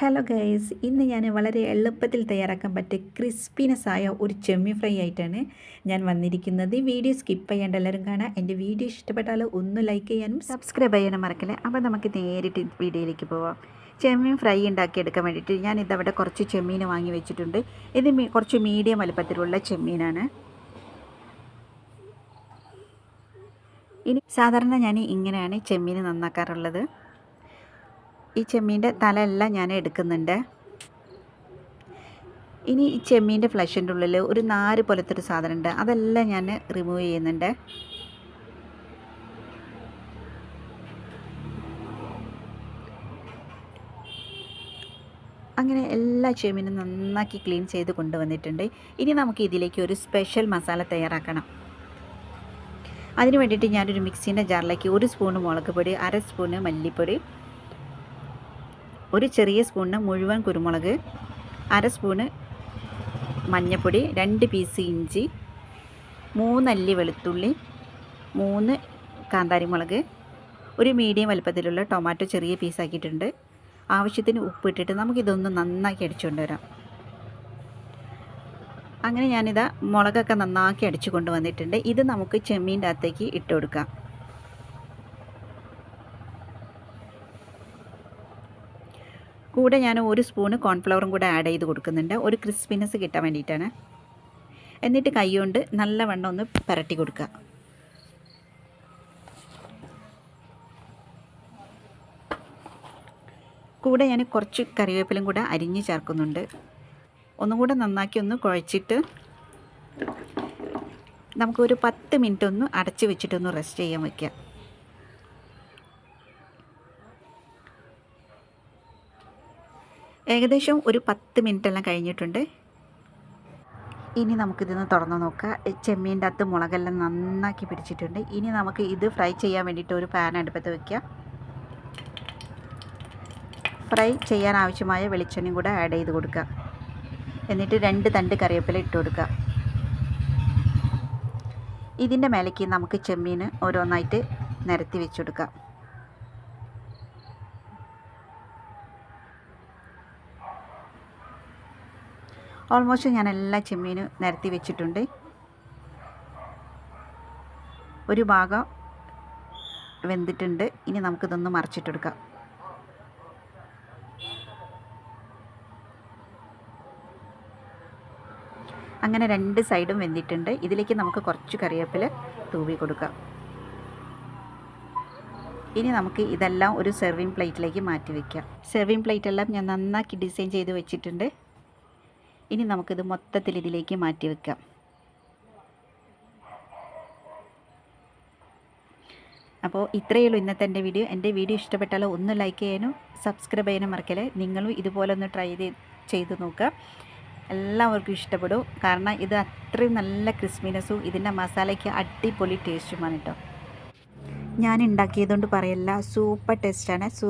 Hello guys ഇന്ന് ഞാൻ വളരെ എളുപ്പത്തിൽ തയ്യാറാക്കാൻ പറ്റിയ ക്രിസ്പിനെസ് ആയ ഒരു ചെമ്മി ഫ്രൈ ആയിട്ടാണ് ഞാൻ വന്നിരിക്കുന്നത്. വീഡിയോ സ്കിപ്പ് ചെയ്യേണ്ട എല്ലാവരും കാണാം. എന്റെ വീഡിയോ ഇഷ്ടപ്പെട്ടാൽ ഒന്ന് ലൈക്ക് ചെയ്യാനും സബ്സ്ക്രൈബ് ചെയ്യാനും മറക്കല്ലേ. അപ്പോൾ നമുക്ക് നേരിട്ട് വീഡിയോയിലേക്ക് പോവാം. ചെമ്മീൻ ഫ്രൈ ഉണ്ടാക്കിയെടുക്കാൻ വേണ്ടിയിട്ട് ഞാൻ ഇതവിടെ കുറച്ച് ചെമ്മീൻ വാങ്ങി വെച്ചിട്ടുണ്ട്. ഇത് കുറച്ച് മീഡിയം വലുപ്പത്തിലുള്ള ചെമ്മീനാണ്. ഇനി സാധാരണ ഞാൻ ഇങ്ങനെയാണ് ചെമ്മീൻ നന്നാക്കാറുള്ളത്. ഈ ചെമ്മീന്റെ തലയെല്ലാം ഞാൻ എടുക്കുന്നുണ്ട്. ഇനി ഈ ചെമ്മീന്റെ ഫ്ലഷിന്റെ ഉള്ളിൽ ഒരു നാര് പോലത്തെ ഒരു സാധനം ഉണ്ട് അതെല്ലാം ഞാൻ റിമൂവ് ചെയ്യുന്നുണ്ട്. അങ്ങനെ എല്ലാ ചെമ്മീനും നന്നാക്കി ക്ലീൻ ചെയ്ത് കൊണ്ടുവന്നിട്ടുണ്ട്. ഇനി നമുക്ക് ഇതിലേക്ക് ഒരു സ്പെഷ്യൽ മസാല തയ്യാറാക്കണം. അതിന് വേണ്ടിയിട്ട് ഞാനൊരു മിക്സീന്റെ ജാറിലേക്ക് ഒരു സ്പൂണ് മുളക് പൊടി അര സ്പൂണ് മല്ലിപ്പൊടി ഒരു ചെറിയ സ്പൂണിന് മുഴുവൻ കുരുമുളക് അര സ്പൂണ് മഞ്ഞൾപ്പൊടി രണ്ട് പീസ് ഇഞ്ചി മൂന്നല്ലി വെളുത്തുള്ളി മൂന്ന് കാന്താരിമുളക് ഒരു മീഡിയം വലുപ്പത്തിലുള്ള ടൊമാറ്റോ ചെറിയ പീസാക്കിയിട്ടുണ്ട് ആവശ്യത്തിന് ഉപ്പിട്ടിട്ട് നമുക്കിതൊന്ന് നന്നാക്കി അടിച്ചുകൊണ്ട് വരാം. അങ്ങനെ ഞാനിതാ മുളകൊക്കെ നന്നാക്കി അടിച്ചു കൊണ്ടുവന്നിട്ടുണ്ട് ഇത് നമുക്ക് ചെമ്മീന്റെ അകത്തേക്ക് ഇട്ട് കൊടുക്കാം. കൂടെ ഞാൻ ഒരു സ്പൂണ് കോൺഫ്ലവറും കൂടെ ആഡ് ചെയ്ത് കൊടുക്കുന്നുണ്ട്. ഒരു ക്രിസ്പിനെസ് കിട്ടാൻ വേണ്ടിയിട്ടാണ്. എന്നിട്ട് കൈകൊണ്ട് നല്ലവണ്ണം ഒന്ന് പുരട്ടി കൊടുക്കുക. കൂടെ ഞാൻ കുറച്ച് കറിവേപ്പിലും കൂടെ അരിഞ്ഞ് ചേർക്കുന്നുണ്ട്. ഒന്നും കൂടെ നന്നാക്കി ഒന്ന് കുഴച്ചിട്ട് നമുക്കൊരു പത്ത് മിനിറ്റ് ഒന്ന് അടച്ച് വെച്ചിട്ടൊന്ന് റെസ്റ്റ് ചെയ്യാൻ വയ്ക്കാം ഏകദേശം ഒരു പത്ത് എല്ലാം കഴിഞ്ഞിട്ടുണ്ട്. ഇനി നമുക്കിതൊന്ന് തുറന്ന് നോക്കാം. ചെമ്മീന്റെ അകത്ത് മുളകെല്ലാം നന്നാക്കി പിടിച്ചിട്ടുണ്ട്. ഇനി നമുക്ക് ഇത് ഫ്രൈ ചെയ്യാൻ വേണ്ടിയിട്ട് ഒരു പാൻ അടുപ്പത്ത് വയ്ക്കാം ഫ്രൈ ചെയ്യാൻ ആവശ്യമായ വെളിച്ചെണ്ണയും കൂടെ ആഡ് ചെയ്ത് കൊടുക്കുക. എന്നിട്ട് രണ്ട് തണ്ട് കറിവേപ്പില ഇട്ട് കൊടുക്കുക. ഇതിന്റെ മേലേക്ക് നമുക്ക് ചെമ്മീൻ ഓരോന്നായിട്ട് നിരത്തി വെച്ച് കൊടുക്കാം. ഓൾമോസ്റ്റ് ഞാൻ എല്ലാ ചെമ്മീനും നിരത്തി വെച്ചിട്ടുണ്ട്. ഒരു ഭാഗം വെന്തിട്ടുണ്ട്. ഇനി നമുക്കിതൊന്ന് മറിച്ചിട്ടെടുക്കാം. അങ്ങനെ രണ്ട് സൈഡും വെന്തിട്ടുണ്ട്. ഇതിലേക്ക് നമുക്ക് കുറച്ച് കറിവേപ്പില തൂവി കൊടുക്കാം. ഇനി നമുക്ക് ഇതെല്ലാം ഒരു സെർവിങ് പ്ലേറ്റിലേക്ക് മാറ്റി വയ്ക്കാം സെർവിങ് പ്ലേറ്റ് എല്ലാം ഞാൻ നന്നാക്കി ഡിസൈൻ ചെയ്ത് വെച്ചിട്ടുണ്ട്. ഇനി നമുക്കിത് മൊത്തത്തിൽ ഇതിലേക്ക് മാറ്റി വെക്കാം. അപ്പോൾ ഇത്രയേ ഉള്ളൂ ഇന്നത്തെ എന്റെ വീഡിയോ. എന്റെ വീഡിയോ ഇഷ്ടപ്പെട്ടാൽ ഒന്ന് ലൈക്ക് ചെയ്യാനും സബ്സ്ക്രൈബ് ചെയ്യാനും മറക്കല്ലേ. നിങ്ങളും ഇതുപോലെ ഒന്ന് ട്രൈ ചെയ്ത് നോക്കുക. എല്ലാവർക്കും ഇഷ്ടപ്പെടും. കാരണം ഇത് അത്രയും നല്ല ക്രിസ്മിനെസ്സും ഇതിന്റെ മസാലയ്ക്ക് അടിപൊളി ടേസ്റ്റുമാണ് കേട്ടോ. ഞാൻ ഉണ്ടാക്കിയതുകൊണ്ട് പറയല്ല. സൂപ്പർ ടേസ്റ്റാണ്. സൂ